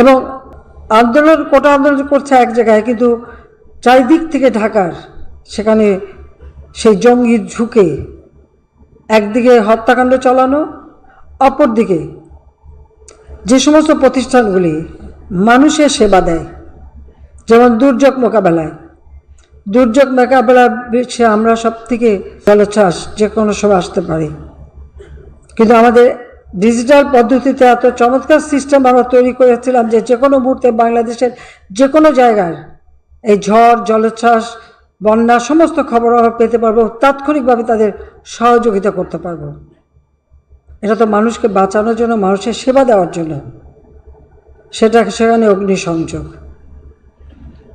এবং আন্দোলন, কোটা আন্দোলন করছে এক জায়গায়, কিন্তু চারিদিক থেকে ঢাকার, সেখানে সেই জঙ্গি ঝুঁকে একদিকে হত্যাকাণ্ড চালানো, অপরদিকে যে সমস্ত প্রতিষ্ঠানগুলি মানুষের সেবা দেয়, যেমন দুর্যোগ মোকাবেলায়। দুর্যোগ মোকাবেলা আমরা সব থেকে জলোচ্ছ্বাস যে কোনো সময় আসতে পারি। কিন্তু আমাদের ডিজিটাল পদ্ধতিতে এত চমৎকার সিস্টেম আমরা তৈরি করেছিলাম যে যে কোনো মুহূর্তে বাংলাদেশের যে কোনো জায়গার এই ঝড়, জলোচ্ছ্বাস, বন্যা, সমস্ত খবর আমরা পেতে পারব, তাৎক্ষণিকভাবে তাদের সহযোগিতা করতে পারব। এটা তো মানুষকে বাঁচানোর জন্য, মানুষের সেবা দেওয়ার জন্য। সেটা সেখানে অগ্নিসংযোগ।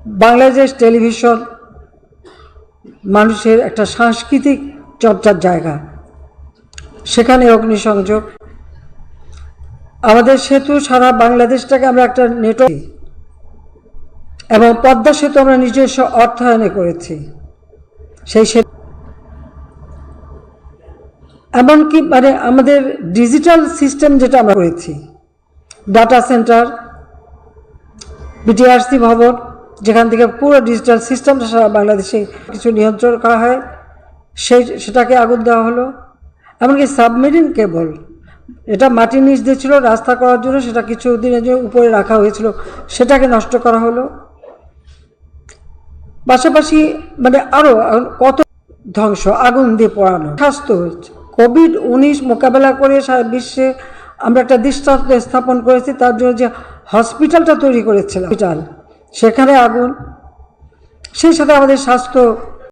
বাংলাদেশ টেলিভিশন মানুষের একটা সাংস্কৃতিক চর্চার জায়গা। সেখানে অগ্নিসংযোগ। আমাদের সেতু সারা বাংলাদেশটাকে আমরা একটা নেটওয়ার্ক এবং পদ্মা সেতু আমরা নিজস্ব অর্থায়নে করেছি। সেই সেতু এমনকি মানে আমাদের ডিজিটাল সিস্টেম যেটা আমরা করেছি ডাটা সেন্টার বিটিআরসি ভবন, যেখান থেকে পুরো ডিজিটাল সিস্টেমটা সারা বাংলাদেশে কিছু নিয়ন্ত্রণ করা হয়, সেই সেটাকে আগুন দেওয়া হলো। এমনকি সাবমেরিন কেবল এটা মাটির নিচ দিয়ে ছিল, রাস্তা করার জন্য সেটা কিছু দিনের জন্য উপরে রাখা হয়েছিল। সেটাকে নষ্ট করা হলো। পাশাপাশি মানে আরও কত ধ্বংস, আগুন দিয়ে পড়ানো স্বাস্থ্য হয়েছে। কোভিড উনিশ মোকাবেলা করে সারা বিশ্বে আমরা একটা দৃষ্টান্ত স্থাপন করেছি, তার জন্য যে হসপিটালটা তৈরি করেছিলাম। হসপিটাল, সেখানে আগুন, সেই সাথে আমাদের স্বাস্থ্য